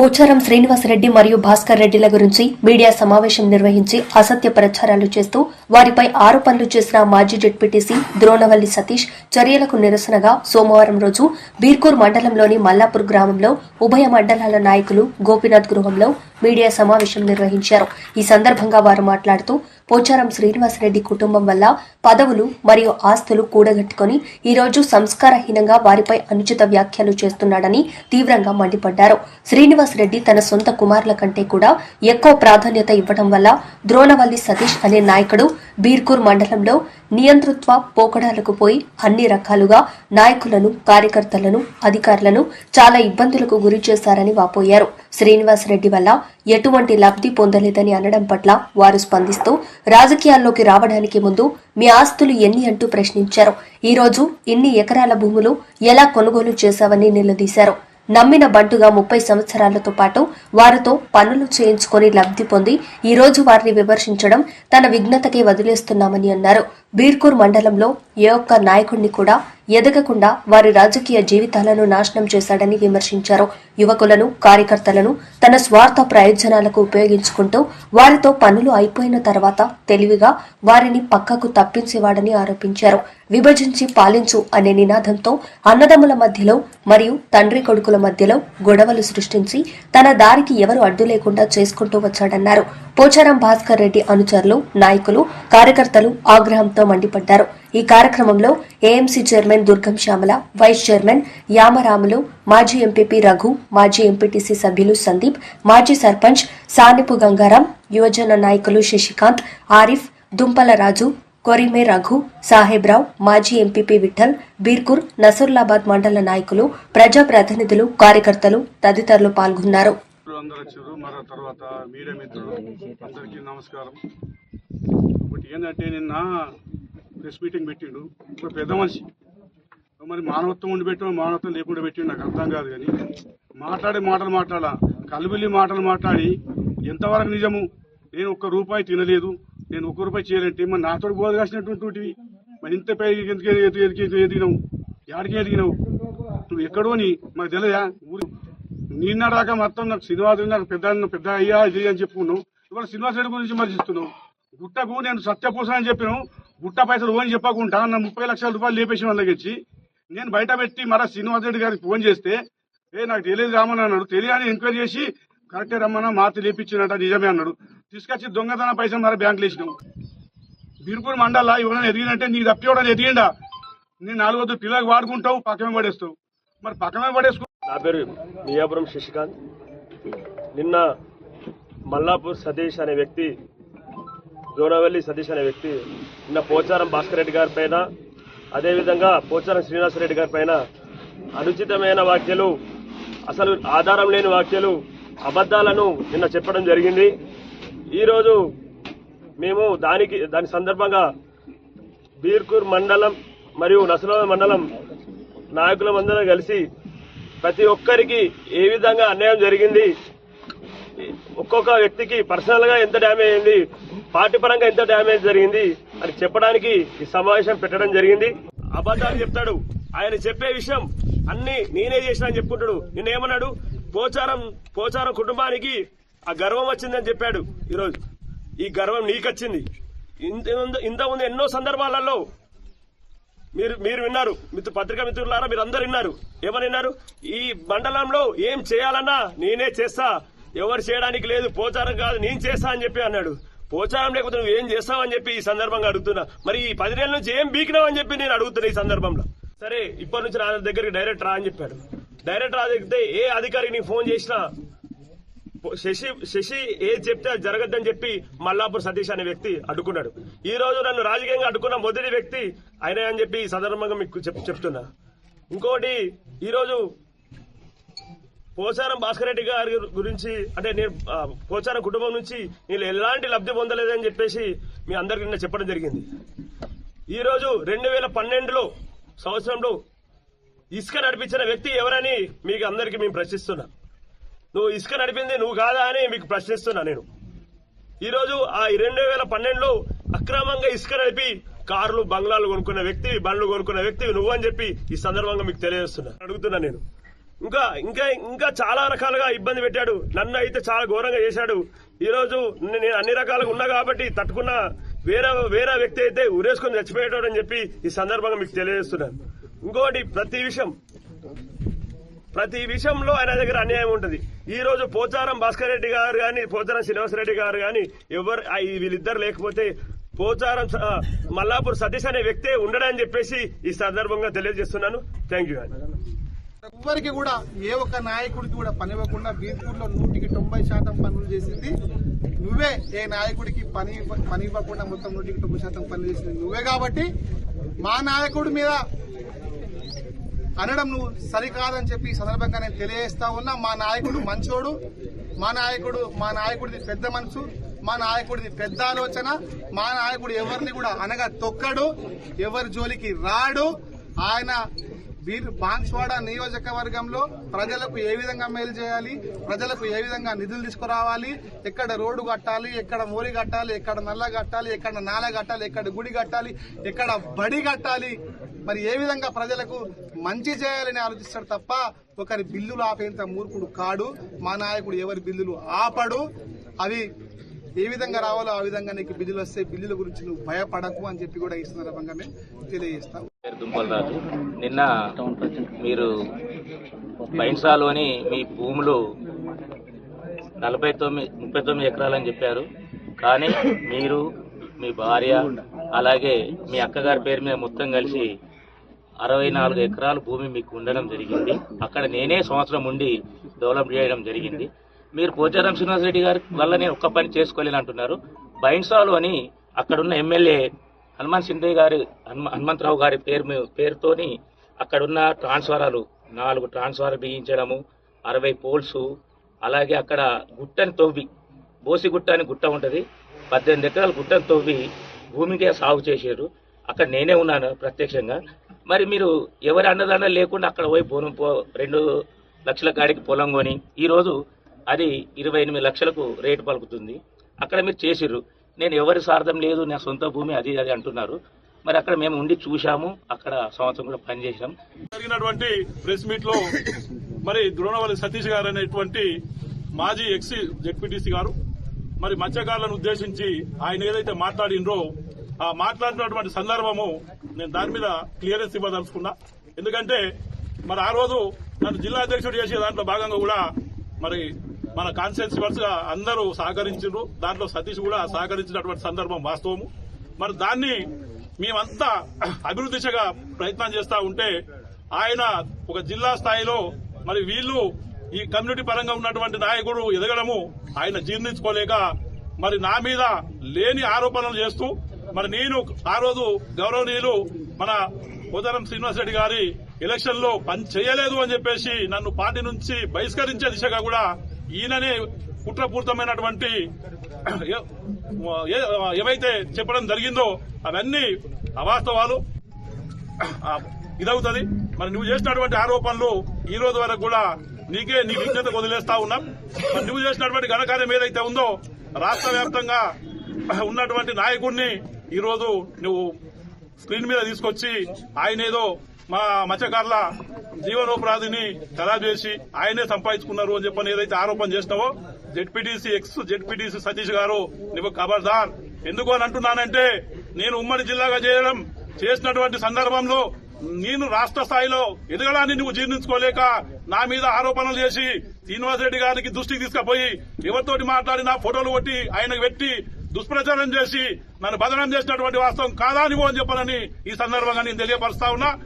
పోచారం శ్రీనివాసరెడ్డి మరియు భాస్కర్ రెడ్డిల గురించి మీడియా సమావేశం నిర్వహించి అసత్య ప్రచారాలు చేస్తూ వారిపై ఆరోపణలు చేసిన మాజీ జెడ్పీటీసీ ద్రోణవల్లి సతీష్ చర్యలకు నిరసనగా సోమవారం రోజు బీర్కూర్ మండలంలోని మల్లాపూర్ గ్రామంలో ఉభయ మండలాల నాయకులు గోపీనాథ్ గృహంలో మీడియా సమావేశం నిర్వహించారు. ఈ సందర్భంగా వారు మాట్లాడుతూ పోచారం శ్రీనివాసరెడ్డి కుటుంబం వల్ల పదవులు మరియు ఆస్తులు కూడగట్టుకుని ఈ రోజు సంస్కారహీనంగా వారిపై అనుచిత వ్యాఖ్యలు చేస్తున్నాడని తీవ్రంగా మండిపడ్డారు. శ్రీనివాసరెడ్డి తన సొంత కుమారుల కంటే కూడా ఎక్కువ ప్రాధాన్యత ఇవ్వడం వల్ల ద్రోణవల్లి సతీష్ అనే నాయకుడు బీర్కూర్ మండలంలో నియంతృత్వ పోకడాలకు పోయి అన్ని రకాలుగా నాయకులను కార్యకర్తలను అధికారులను చాలా ఇబ్బందులకు గురి చేశారని వాపోయారు. శ్రీనివాసరెడ్డి వల్ల ఎటువంటి లబ్ధి పొందలేదని అనడం పట్ల వారు స్పందిస్తూ రాజకీయాల్లోకి రావడానికి ముందు మీ ఆస్తులు ఎన్ని అంటూ ప్రశ్నించారు. ఈరోజు ఇన్ని ఎకరాల భూములు ఎలా కొనుగోలు చేశావని నిలదీశారు. నమ్మిన బంటుగా ముప్పై సంవత్సరాలతో పాటు వారితో పనులు చేయించుకొని లబ్ధి పొంది ఈ రోజు వారిని విమర్శించడం తన విఘ్నతకే వదిలేస్తున్నామని అన్నారు. బీర్కూర్ మండలంలో ఏ ఒక్క నాయకుడిని కూడా ఎదగకుండా వారి రాజకీయ జీవితాలను నాశనం చేశాడని విమర్శించారు. యువకులను కార్యకర్తలను తన స్వార్థ ప్రయోజనాలకు ఉపయోగించుకుంటూ వారితో పనులు అయిపోయిన తర్వాత తెలివిగా వారిని పక్కకు తప్పించేవాడని ఆరోపించారు. విభజించి పాలించు అనే నినాదంతో అన్నదమ్ముల మధ్యలో మరియు తండ్రి కొడుకుల మధ్యలో గొడవలు సృష్టించి తన దారికి ఎవరు అడ్డు లేకుండా చేసుకుంటూ వచ్చాడన్నారు. పోచారం భాస్కర్ రెడ్డి అనుచరులు నాయకులు కార్యకర్తలు ఆగ్రహంతో మండిపడ్డారు. ఈ కార్యక్రమంలో AMC chairman Durgam Shyamala vice chairman Yamaramulu మాజీ ఎంపీపీ రఘు మాజీ ఎంపీటీసీ సభ్యులు సందీప్ మాజీ సర్పంచ్ సానిపు గంగారాం యువజన నాయకులు శశికాంత్ ఆరిఫ్ దుంపల రాజు కొరిమే రఘు సాహెబ్రావు మాజీ ఎంపీపీ విఠల్ బీర్కూర్ నసరులాబాద్ మండల నాయకులు ప్రజాప్రతినిధులు కార్యకర్తలు తదితరులు పాల్గొన్నారు. తర్వాత మీడియా మిత్రులు అందరికీ నమస్కారం. ఏంటంటే నిన్న ప్రెస్ మీటింగ్ పెట్టిండు ఒక పెద్ద మనిషి మరి మానవత్వం ఉండి పెట్టిన మానవత్వం లేకుండా పెట్టిండు నాకు అర్థం కాదు కానీ మాట్లాడే మాటలు మాట్లాడా కలుబిల్లి మాటలు మాట్లాడి ఎంతవరకు నిజము నేను ఒక్క రూపాయి తినలేదు నేను ఒక్క రూపాయి చేయాలంటే మరి నాతో బోధ కాసినటువంటివి మరి ఇంత పై ఎందుకు ఎదిగినావు యాడికి ఎదిగినావు నువ్వు ఎక్కడోని మాకు తెలియదా ఊరు నిన్నడాక మొత్తం నాకు శ్రీనివాస్ నాకు పెద్ద పెద్ద అయ్యా ఇది అని చెప్పుకున్నావు ఇవాళ శ్రీనివాస రెడ్డి గురించి మర్చిస్తున్నావు గుట్టకు నేను సత్యపూస అని చెప్పినావు గుట్ట పైసలు ఓని చెప్పకుండా నా ముప్పై లక్షల రూపాయలు లేపేసి వాళ్ళకి ఇచ్చి నేను బయట పెట్టి మరా శ్రీనివాస్ రెడ్డి గారికి ఫోన్ చేస్తే ఏ నాకు తెలియదు రామని అన్నాడు. తెలియని ఎంక్వైరీ చేసి కరెక్టే రమ్మన్నా మాత లేపించినట్ట నిజమే అన్నాడు. తీసుకొచ్చి దొంగతన పైసలు మరి బ్యాంకులు వేసినావు బీర్పూర్ మండల ఇవ్వడం ఎదిగినంటే నీకు తప్పి ఎదిగిండా? నేను నాలుగొద్దు పిల్లలకు వాడుకుంటావు పక్కమే పడేస్తావు. మరి పక్కమే పడేసుకో నా పేరు మియాపురం శశికాంత్. నిన్న మల్లాపూర్ సతీష్ అనే వ్యక్తి జోనవెల్లి సతీష్ అనే వ్యక్తి నిన్న పోచారం భాస్కర్ రెడ్డి గారి పైన అదేవిధంగా పోచారం శ్రీనివాసరెడ్డి గారి పైన అనుచితమైన వ్యాఖ్యలు అసలు ఆధారం లేని వ్యాఖ్యలు అబద్ధాలను నిన్న చెప్పడం జరిగింది. ఈరోజు మేము దానికి దాని సందర్భంగా బీర్కూర్ మండలం మరియు నసరాబాద్ మండలం నాయకులమందరం కలిసి ప్రతి ఒక్కరికి ఏ విధంగా అన్యాయం జరిగింది ఒక్కొక్క వ్యక్తికి పర్సనల్గా ఎంత డ్యామేజ్ అయింది పార్టీ పరంగా ఎంత డ్యామేజ్ జరిగింది అని చెప్పడానికి ఈ సమావేశం పెట్టడం జరిగింది. అబద్ధాలు చెప్తాడు. ఆయన చెప్పే విషయం అన్ని నేనే చేసిన అని చెప్పుకుంటాడు. నేనేమన్నాడు పోచారం పోచారం కుటుంబానికి ఆ గర్వం వచ్చిందని చెప్పాడు ఈరోజు. ఈ గర్వం నీకొచ్చింది. ఇంత ఇంతకుముందు ఎన్నో సందర్భాలలో మీరు మీరు విన్నారు. మిత్రు పత్రికా మిత్రులారా మీరు అందరు విన్నారు. ఏమని విన్నారు? ఈ మండలంలో ఏం చేయాలన్నా నేనే చేస్తా. ఎవరు చేయడానికి లేదు పోచారం కాదు నేను చేస్తా అని చెప్పి అన్నాడు. పోచారం లేకపోతే నువ్వు ఏం చేస్తావని చెప్పి ఈ సందర్భంగా అడుగుతున్నా. మరి ఈ నెలల నుంచి ఏం బీకినావు అని చెప్పి నేను అడుగుతున్నా ఈ సందర్భంలో. సరే ఇప్పటి నుంచి నా దగ్గరికి డైరెక్ట్ రా అని చెప్పాడు. డైరెక్ట్ రా దగ్గర ఏ అధికారికి నీకు ఫోన్ చేసినా శశి శశి ఏది చెప్తే జరగద్దని చెప్పి మల్లాపూర్ సతీష్ అనే వ్యక్తి అడ్డుకున్నాడు. ఈ రోజు నన్ను రాజకీయంగా అడ్డుకున్న మొదటి వ్యక్తి ఆయన అని చెప్పి ఈ సందర్భంగా మీకు చెప్- చెప్తున్నా. ఇంకోటి ఈరోజు పోచారం భాస్కర్ రెడ్డి గారి గురించి అంటే నేను పోచారం కుటుంబం నుంచి నేను ఎలాంటి లబ్ధి పొందలేదని చెప్పేసి మీ అందరికీ నిన్న చెప్పడం జరిగింది. ఈరోజు రెండు వేల పన్నెండులో సంవత్సరంలో ఇసుక నడిపించిన వ్యక్తి ఎవరని మీకు అందరికీ మేము ప్రశ్నిస్తున్నా. నువ్వు ఇసుక నడిపింది నువ్వు కాదా అని మీకు ప్రశ్నిస్తున్నా నేను. ఈరోజు ఆ రెండు వేల పన్నెండులో అక్రమంగా ఇసుక నడిపి కార్లు బంగ్లాలు కొనుక్కున్న వ్యక్తి బండ్లు కొనుక్కున్న వ్యక్తి నువ్వు అని చెప్పి ఈ సందర్భంగా మీకు తెలియజేస్తున్నా. అడుగుతున్నా నేను. ఇంకా ఇంకా ఇంకా చాలా రకాలుగా ఇబ్బంది పెట్టాడు. నన్ను అయితే చాలా ఘోరంగా చేశాడు. ఈ రోజు నేను అన్ని రకాలుగా ఉన్నా కాబట్టి తట్టుకున్న వేరే వేరే వ్యక్తి అయితే ఉరేసుకొని చచ్చిపోయేటాడు అని చెప్పి ఈ సందర్భంగా మీకు తెలియజేస్తున్నాను. ఇంకోటి ప్రతి విషయం. ప్రతి విషయంలో ఆయన దగ్గర అన్యాయం ఉంటుంది. ఈ రోజు పోచారం భాస్కర్ రెడ్డి గారు కానీ పోచారం శ్రీనివాస రెడ్డి గారు కానీ ఎవరు వీళ్ళిద్దరు లేకపోతే పోచారం మల్లాపూర్ సతీష్ అనే వ్యక్తే ఉండడని చెప్పేసి ఈ సందర్భంగా తెలియజేస్తున్నాను. థ్యాంక్ యూ ఎవ్వరికి కూడా ఏ ఒక్క నాయకుడికి కూడా పనివ్వకుండా బీర్పూర్లో నూటికి తొంభై శాతం పనులు చేసింది నువ్వే. ఏ నాయకుడికి పని పని ఇవ్వకుండా మొత్తం నూటికి తొంభై శాతం పనులు చేసింది నువ్వే కాబట్టి మా నాయకుడి మీద అనడం నువ్వు సరికాదని చెప్పి ఈ సందర్భంగా నేను తెలియజేస్తా ఉన్నా. మా నాయకుడు మంచోడు. మా నాయకుడు మా నాయకుడిది పెద్ద మనసు. మా నాయకుడిది పెద్ద ఆలోచన. మా నాయకుడు ఎవరిని కూడా అనగా తొక్కడు. ఎవరి జోలికి రాడు. ఆయన వీర్ బాన్స్వాడ నియోజకవర్గంలో ప్రజలకు ఏ విధంగా మేలు చేయాలి ప్రజలకు ఏ విధంగా నిధులు తీసుకురావాలి ఎక్కడ రోడ్డు కట్టాలి ఎక్కడ మోరి కట్టాలి ఎక్కడ నల్ల కట్టాలి ఎక్కడ నాల కట్టాలి ఎక్కడ గుడి కట్టాలి ఎక్కడ బడి కట్టాలి. మరి ఏ విధంగా ప్రజలకు మంచి చేయాలని ఆలోచిస్తాడు తప్ప ఒకరి బిల్లులు ఆపేంత మూర్ఖుడు కాడు. మా నాయకుడు ఎవరి బిల్లులు ఆపడు. అవి ఏ విధంగా రావాలో ఆ విధంగా నీకు బిల్లులు వస్తే బిల్లుల గురించి నువ్వు భయపడకు అని చెప్పి కూడా ఈ సందర్భంగా మేము తెలియజేస్తాం పేరు దుంపలరాజు నిన్న మీరు బైన్సాలోని మీ భూములు నలభై తొమ్మిది ముప్పై తొమ్మిది ఎకరాలని చెప్పారు. కానీ మీరు మీ భార్య అలాగే మీ అక్కగారి పేరు మీద మొత్తం కలిసి అరవై నాలుగు ఎకరాల భూమి మీకు ఉండడం జరిగింది. అక్కడ నేనే సంవత్సరం ఉండి డెవలప్ చేయడం జరిగింది. మీరు పోచారం శ్రీనివాసరెడ్డి గారి వల్ల నేను ఒక్క పని చేసుకోలేను అంటున్నారు బైన్సాలు అని అక్కడున్న ఎమ్మెల్యే హనుమాన్ సింధే గారి హనుమంతరావు గారి పేరు మీ- పేరుతోని అక్కడున్న ట్రాన్స్ఫారాలు నాలుగు ట్రాన్స్ఫార్ బిగించడము అరవై పోల్స్ అలాగే అక్కడ గుట్టని తవ్వి బోసిగుట్ట అని గుట్ట ఉంటుంది పద్దెనిమిది ఎకరాల గుట్టని తవ్వి భూమికి సాగు చేశారు అక్కడ నేనే ఉన్నాను ప్రత్యక్షంగా. మరి మీరు ఎవరి అన్నదండ లేకుండా అక్కడ పోయి పొలం పో రెండు లక్షల కాడికి పొలం కొని ఈరోజు అది ఇరవై ఎనిమిది లక్షలకు రేటు పలుకుతుంది. అక్కడ మీరు చేసిర్రు. నేను ఎవరి స్వార్థం లేదు నా సొంత భూమి అది అది అంటున్నారు. మరి అక్కడ మేము ఉండి చూశాము అక్కడ సంవత్సరం కూడా పనిచేసాం జరిగినటువంటి ప్రెస్ మీట్లో మరి ద్రోణవల్లి సతీష్ గారు అనేటువంటి మాజీ ఎక్స్ జెడ్పీటీసీ గారు మరి మత్స్యకారులను ఉద్దేశించి ఆయన ఏదైతే మాట్లాడినరో ఆ మాట్లాడినటువంటి సందర్భము నేను దాని మీద క్లియరెన్స్ ఇవ్వదలుచుకున్నా. ఎందుకంటే మరి ఆ రోజు నన్ను జిల్లా అధ్యక్షుడు చేసే దాంట్లో భాగంగా కూడా మరి మన కాన్స్టిట్యూన్సీ అందరూ సహకరించారు దాంట్లో సతీష్ కూడా సహకరించినటువంటి సందర్భం వాస్తవము. మరి దాన్ని మేమంతా అభివృద్ధి దిశగా ప్రయత్నం చేస్తూ ఉంటే ఆయన ఒక జిల్లా స్థాయిలో మరి వీళ్ళు ఈ కమ్యూనిటీ పరంగా ఉన్నటువంటి నాయకుడు ఎదగడము ఆయన జీర్ణించుకోలేక మరి నా మీద లేని ఆరోపణలు చేస్తూ మరి నేను ఆ రోజు గౌరవనీయులు మన ఉదరం శ్రీనివాసరెడ్డి గారి ఎలక్షన్లో పని చేయలేదు అని చెప్పేసి నన్ను పార్టీ నుంచి బహిష్కరించే దిశగా కూడా ఈయననే కుట్రపూరితమైనటువంటి ఏవైతే చెప్పడం జరిగిందో అవన్నీ అవాస్తవాలు. ఇదవుతుంది. మరి నువ్వు చేసినటువంటి ఆరోపణలు ఈ రోజు వరకు కూడా నీకే నీ విజ్ఞత వదిలేస్తా ఉన్నాం. మరి నువ్వు చేసినటువంటి ఘనకార్యం ఏదైతే ఉందో రాష్ట్ర వ్యాప్తంగా ఉన్నటువంటి నాయకుడిని ఈరోజు నువ్వు స్క్రీన్ మీద తీసుకొచ్చి ఆయన ఏదో మా మత్స్యకారుల జీవనోపాధిని ఖరాబ్ చేసి ఆయనే సంపాదించుకున్నారు అని చెప్పని ఏదైతే ఆరోపణ చేసినావో ZPTC ex ZPTC Satish garu నువ్వు ఖబర్దార్ ఎందుకు అని అంటున్నానంటే నేను ఉమ్మడి జిల్లాగా చేయడం చేసినటువంటి సందర్భంలో నేను రాష్ట్ర స్థాయిలో ఎదగడాన్ని నువ్వు జీర్ణించుకోలేక నా మీద ఆరోపణలు చేసి శ్రీనివాసరెడ్డి గారికి దృష్టికి తీసుకుపోయి ఎవరితోటి మాట్లాడి నా ఫోటోలు కొట్టి ఆయనకు పెట్టి దుష్ప్రచారం చేసి నన్ను బదనం చేసినటువంటి వాస్తవం కాదా నువ్వు అని చెప్పనని ఈ సందర్భంగా నేను తెలియపరుస్తా ఉన్నా.